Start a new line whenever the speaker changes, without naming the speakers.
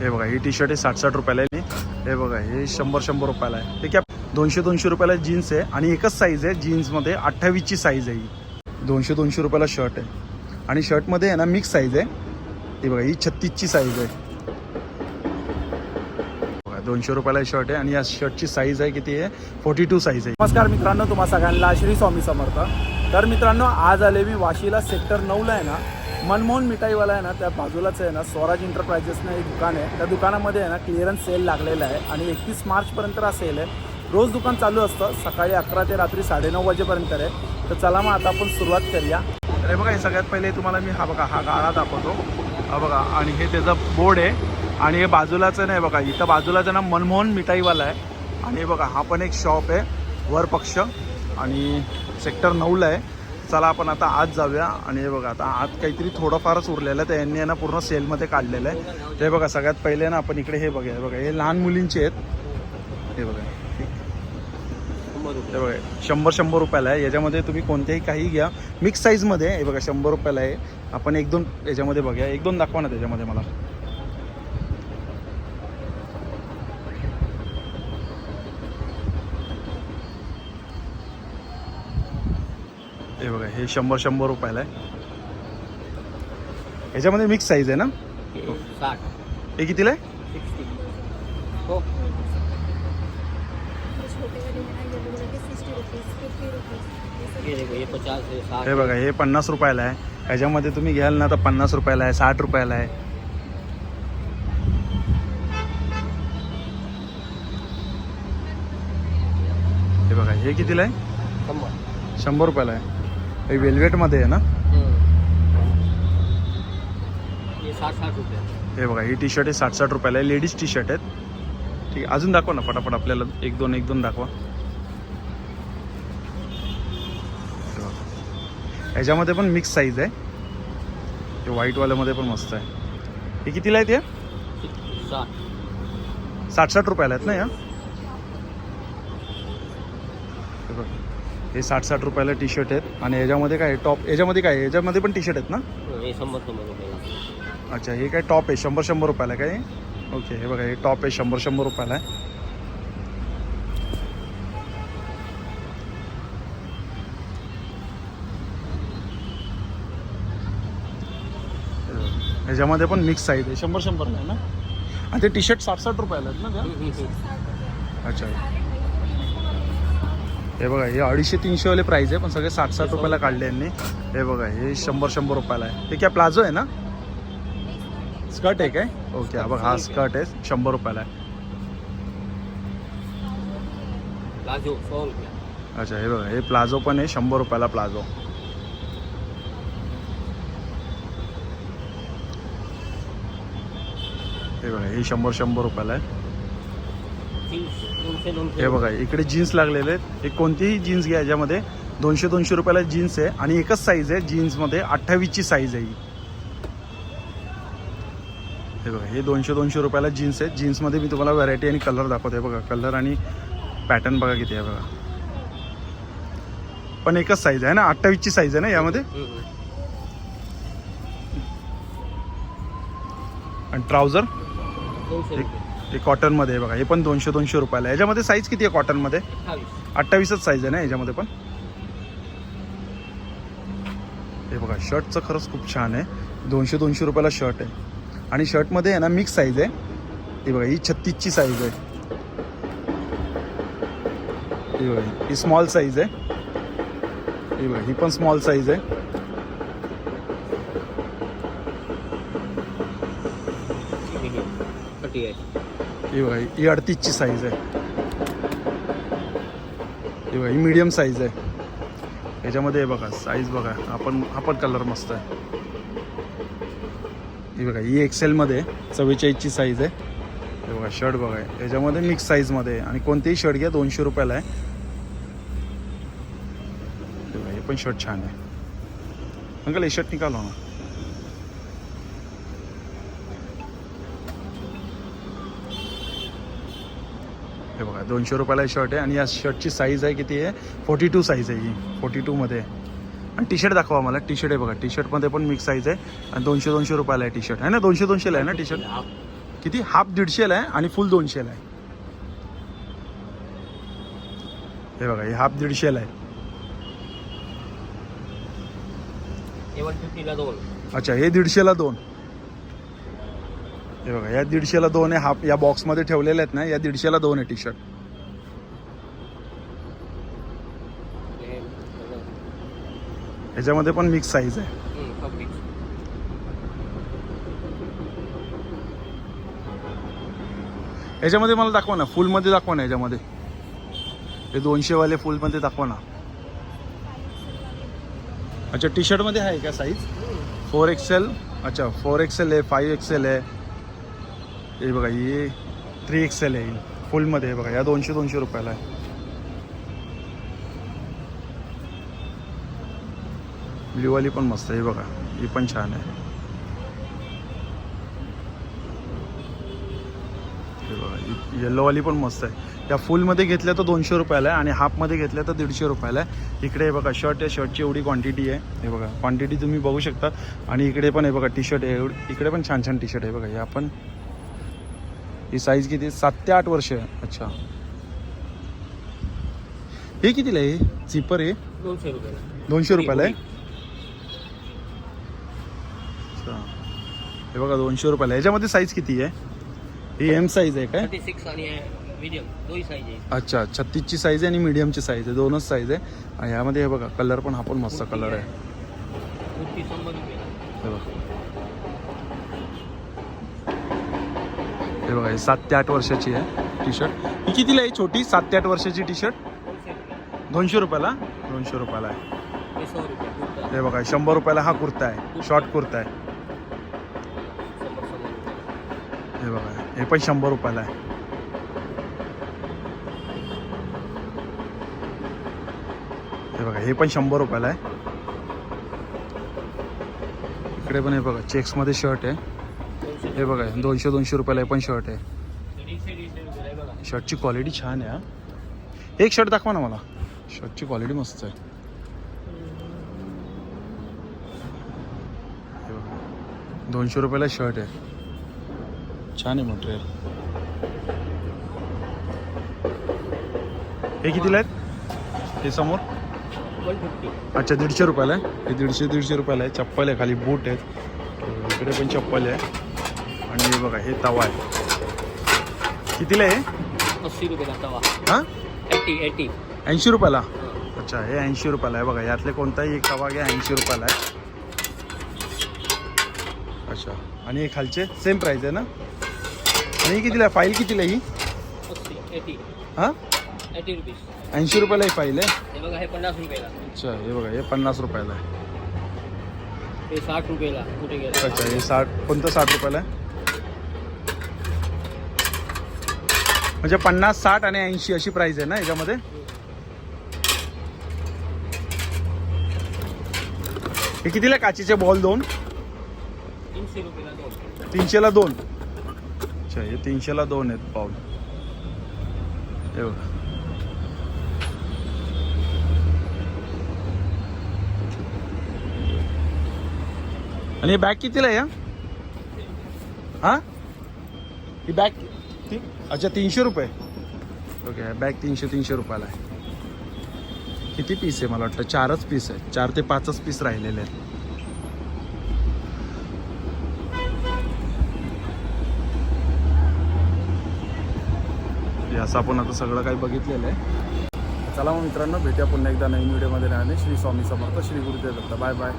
हे बघा ही T shirt आहे साठ साठ रुपयाला आहे. हे बघा हे शंभर शंभर रुपयाला आहे. ठीक आहे? दोनशे दोनशे रुपयाला जीन्स आहे आणि एकच साईज आहे जीन्समध्ये अठ्ठावीसची साईज आहे ही. दोनशे दोनशे रुपयाला शर्ट आहे. आणि शर्टमध्ये आहे ना मिक्स साईज आहे. हे बघा ही छत्तीसची साईज आहे. बघा, दोनशे रुपयाला शर्ट आहे आणि या शर्टची साईज आहे किती आहे? फोर्टी टू साईज आहे.
नमस्कार मित्रांनो तुम्हा सगळ्यांना श्री स्वामी समर्थ. तर मित्रांनो आज आले मी वाशीला सेक्टर नऊला आहे ना मनमोहन मिठाईवाला आहे ना त्या बाजूलाच आहे ना स्वराज इंटरप्राइजेसनं एक दुकान आहे. त्या दुकानामध्ये आहे ना क्लिअरन्स सेल लागलेला आहे आणि एकतीस मार्चपर्यंत हा सेल आहे. रोज दुकान चालू असतं सकाळी अकरा ते रात्री साडेनऊ वाजेपर्यंत आहे. तर चला मग आता आपण सुरुवात करूया.
अरे बघा हे सगळ्यात पहिले तुम्हाला मी हा बघा हा गाळा दाखवतो. हा बघा आणि हे त्याचा बोर्ड आहे. आणि हे बाजूलाच नाही बघा इथं बाजूलाच ना मनमोहन मिठाईवाला आहे. आणि हे बघा हा पण एक शॉप आहे वर पक्ष आणि सेक्टर नऊला आहे. चला आपण आता आज जाऊया. आणि हे बघा आता आत काहीतरी थोडंफारच उरलेलं आहे. तर यांनी आहे ना पूर्ण सेलमध्ये काढलेलं आहे. हे बघा सगळ्यात पहिले ना आपण इकडे हे बघा हे बघा हे लहान मुलींचे आहेत. हे बघा. हे बघा शंभर शंभर रुपयाला आहे. याच्यामध्ये तुम्ही कोणत्याही काही घ्या. मिक्स साईजमध्ये हे बघा शंभर रुपयाला आहे. आपण एक दोन याच्यामध्ये बघूया. एक दोन दाखवा ना त्याच्यामध्ये मला. हे शंभर शंभर रुपयाला आहे. ह्याच्यामध्ये मिक्स साईज आहे ना?
साठ.
हे कितीला आहे?
सिक्स्टी. हो.
हैं ये
देखो ये पचास है साठ.
हे बघा हे पन्नास रुपयाला आहे. ह्याच्यामध्ये तुम्ही घ्याल ना तर पन्नास रुपयाला आहे साठ रुपयाला आहे. हे बघा हे कितीला आहे?
शंभर.
शंभर रुपयाला आहे. वेल्वेटमध्ये आहे ना?
ये साठ साठ रुपये.
हे बघा ही टी शर्ट आहे साठ साठ रुपयाला. आहे लेडीज टी शर्ट आहेत. ठीक आहे अजून दाखवा ना पटापट आपल्याला. एक दोन एक दोन दाखवा. हे. ह्याच्यामध्ये पण मिक्स साईज आहे. हे व्हाईटवाल्यामध्ये पण मस्त आहे. हे कितीला आहे ते
साठ.
साठ साठ रुपयाला आहेत ना या? हे साठ साठ रुपयाला टी शर्ट आहेत. आणि याच्यामध्ये काय टॉप याच्यामध्ये काय आहे? याच्यामध्ये पण टी शर्ट आहेत ना?
ये शंभर शंभर रुपये
अच्छा हे काय टॉप आहे? शंभर शंभर रुपयाला आहे काय? ओके हे बघा हे टॉप आहे शंभर शंभर रुपयाला आहे. ह्याच्यामध्ये पण मिक्स साईज आहे. शंभर शंभर नाही ना? आणि ते टी शर्ट साठ साठ रुपयाला आहेत ना त्या? अच्छा. हे बघा हे अडीचशे तीनशे वाले प्राईस आहे पण सगळे साठ साठ रुपयाला काढले यांनी. हे बघा हे शंभर शंभर रुपयाला आहे. हे काय प्लाझो आहे ना? स्कर्ट आहे काय? ओके हा बघा हा स्कर्ट आहे शंभर रुपयाला आहे. अच्छा हे बघा हे प्लाझो पण आहे शंभर रुपयाला प्लाझो हे बघा हे शंभर शंभर रुपयाला आहे. हे बघा इकडे जीन्स लागलेले आहेत. हे कोणतीही जीन्स घ्या याच्यामध्ये दोनशे दोनशे रुपयाला जीन्स आहे आणि एकच साईज आहे जीन्समध्ये अठ्ठावीसची साईज आहे ही. हे बघा हे दोनशे दोनशे रुपयाला जीन्स आहे जीन्समध्ये मी तुम्हाला व्हरायटी आणि कलर दाखवते. बघा कलर आणि पॅटर्न बघा किती आहे बघा. पण एकच साईज आहे ना अठ्ठावीसची साईज आहे ना यामध्ये. आणि ट्राउझर हे कॉटनमध्ये आहे बघा हे पण दोनशे दोनशे रुपयाला आहे. याच्यामध्ये साईज किती आहे कॉटनमध्ये
अठ्ठावीस.
अठ्ठावीसच साईज आहे ना याच्यामध्ये पण? हे बघा शर्टचं खरंच खूप छान आहे. दोनशे दोनशे रुपयाला शर्ट आहे. आणि शर्टमध्ये आहे ना मिक्स साईज आहे. ही बघा ही छत्तीसची साईज आहे. ही बघा ही स्मॉल साईज आहे. ही बघा ही पण स्मॉल साईज आहे
थर्टी एट
ही बघा ही अडतीसची साईज आहे. ही बघा ही मीडियम साईज आहे. याच्यामध्ये बघा साईज बघा आपण आपण कलर मस्त आहे. ही बघा ही एक्सेलमध्ये चव्वेचाळीसची साईज आहे. हे बघा शर्ट बघा याच्यामध्ये मिक्स साईजमध्ये आहे. आणि कोणतेही शर्ट घ्या दोनशे रुपयाला आहे. हे हे पण शर्ट छान आहे. अंकल हे शर्ट निकालो ना. हे बघा दोनशे रुपयाला शर्ट आहे आणि या शर्टची साईज आहे किती आहे? फोर्टी टू साईज आहे ही फोर्टी टूमध्ये आणि टी शर्ट दाखवा मला टी शर्ट आहे बघा टी शर्टमध्ये पण मिक्स साईज आहे आणि दोनशे दोनशे रुपयाला आहे टी शर्ट आहे ना? दोनशे दोनशेला आहे ना टी शर्ट किती? हाफ दीडशेला आहे आणि फुल दोनशेला आहे. हे बघा हे हाफ दीडशेला आहे. अच्छा हे दीडशेला दोन. हे बघा या दीडशेला दोन आहे. हाफ या बॉक्समध्ये ठेवलेले आहेत ना या दीडशेला दोन आहे टी शर्ट ह्याच्यामध्ये पण मिक्स साईज आहे.
हम्म, सब mix.
याच्यामध्ये मला दाखवा ना फुलमध्ये दाखवा ना याच्यामध्ये हे दोनशेवाले फुलमध्ये दाखवा ना. अच्छा टी शर्टमध्ये आहे का साईज फोर एक्सेल अच्छा फोर एक्सेल आहे फाईव्ह एक्सेल आहे. हे बघा हे थ्री एक्सेल आहे. फुलमध्ये आहे बघा या दोनशे दोनशे रुपयाला आहे. ब्ल्यूवाली पण मस्त आहे हे बघा. ही पण छान आहे. हे बघा येल्लोवाली पण मस्त आहे. या फुलमध्ये घेतल्या तर दोनशे रुपयाला आहे आणि हाफमध्ये घेतल्या तर दीडशे रुपयाला आहे. इकडे हे बघा शर्ट आहे शर्टची एवढी क्वांटिटी आहे. हे बघा क्वांटिटी तुम्ही बघू शकता. आणि इकडे पण हे बघा टी शर्ट आहे एवढी इकडे पण छान छान टी शर्ट आहे बघा हे आपण ही साईज किती? सात ते आठ वर्ष अच्छा. हे कितीला आहे? झिपर आहे?
दोनशे रुपयाला.
दोनशे रुपयाला आहे? अच्छा. हे बघा दोनशे रुपयाला. याच्यामध्ये साईज किती आहे? ही एम साईज आहे काय?
थर्टी सिक्स आणि मीडियम दोही साईज आहे.
अच्छा छत्तीसची साईज आहे आणि मीडियमची साईज आहे. दोनच साईज आहे. आणि यामध्ये हे बघा कलर पण हा पण मस्त कलर आहे.
कुर्ती शंभर रुपयाला
हे बघा. हे बघा हे सात ते आठ वर्षाची आहे टी शर्ट ही कितीला आहे? छोटी सात ते आठ वर्षाची टी शर्ट
दोनशे
रुपयाला? दोनशे रुपयाला आहे.
हे
बघा शंभर रुपयाला हा कुर्ता आहे. शॉर्ट कुर्ता आहे. हे बघा हे पण शंभर रुपयाला आहे. हे बघा हे पण शंभर रुपयाला आहे. इकडे पण हे बघा चेक्समध्ये शर्ट आहे. हे बघा दोनशे दोनशे रुपयाला पण शर्ट आहे. शर्टची क्वालिटी छान आहे हा. एक शर्ट दाखवा ना मला. शर्टची क्वालिटी मस्त आहे. दोनशे रुपयाला शर्ट आहे. छान आहे मटेरियल. हे कितीला आहेत? हे समोर? अच्छा दीडशे रुपयाला आहे. हे दीडशे दीडशे रुपयाला आहे. चप्पल आहे खाली बूट आहेत. इकडे पण चप्पल आहे. आणि हे बघा हे तवा आहे. कितीला आहे
अस्सी तवा.
हां?
एटी एटी
ऐंशी रुपयाला? अच्छा हे ऐंशी रुपयाला आहे. बघा यातले कोणताही एक तवा घ्या ऐंशी रुपयाला आहे. अच्छा आणि हे खालचे सेम प्राईस आहे ना? आणि ही कितीला फाईल कितीला आहे ही?
अस्सी एटी
हां?
Eighty rupees.
ऐंशी रुपयाला ही फाईल आहे?
हे बघा हे पन्नास रुपयाला.
अच्छा हे बघा हे पन्नास रुपयाला आहे.
हे साठ रुपयाला कुठे गेला?
अच्छा हे साठ कोणतं साठ रुपयाला आहे? म्हणजे पन्नास साठ आणि ऐंशी अशी प्राईस आहे ना याच्यामध्ये? हे कितीला काचेचे बॉल दोन?
तीनशे रुपयाला दोन.
तीनशेला दोन. अच्छा हे तीनशेला दोन आहेत पाऊल. हे बघा. आणि हे बॅग कितीला आहे हा? हा बॅग अच्छा तीनशे रुपये. ओके बॅग तीनशे तीनशे रुपयाला आहे. किती पीस आहे मला वाटतं? चारच पीस आहे. चार ते पाचच पीस राहिलेले आहेत. असं आपण आता सगळं काही बघितलेलं आहे.
चला मग मित्रांनो भेटूया पुन्हा एकदा नवीन व्हिडिओमध्ये राहणे श्री स्वामी समर्थ श्री गुरुदेव दत्त. Bye bye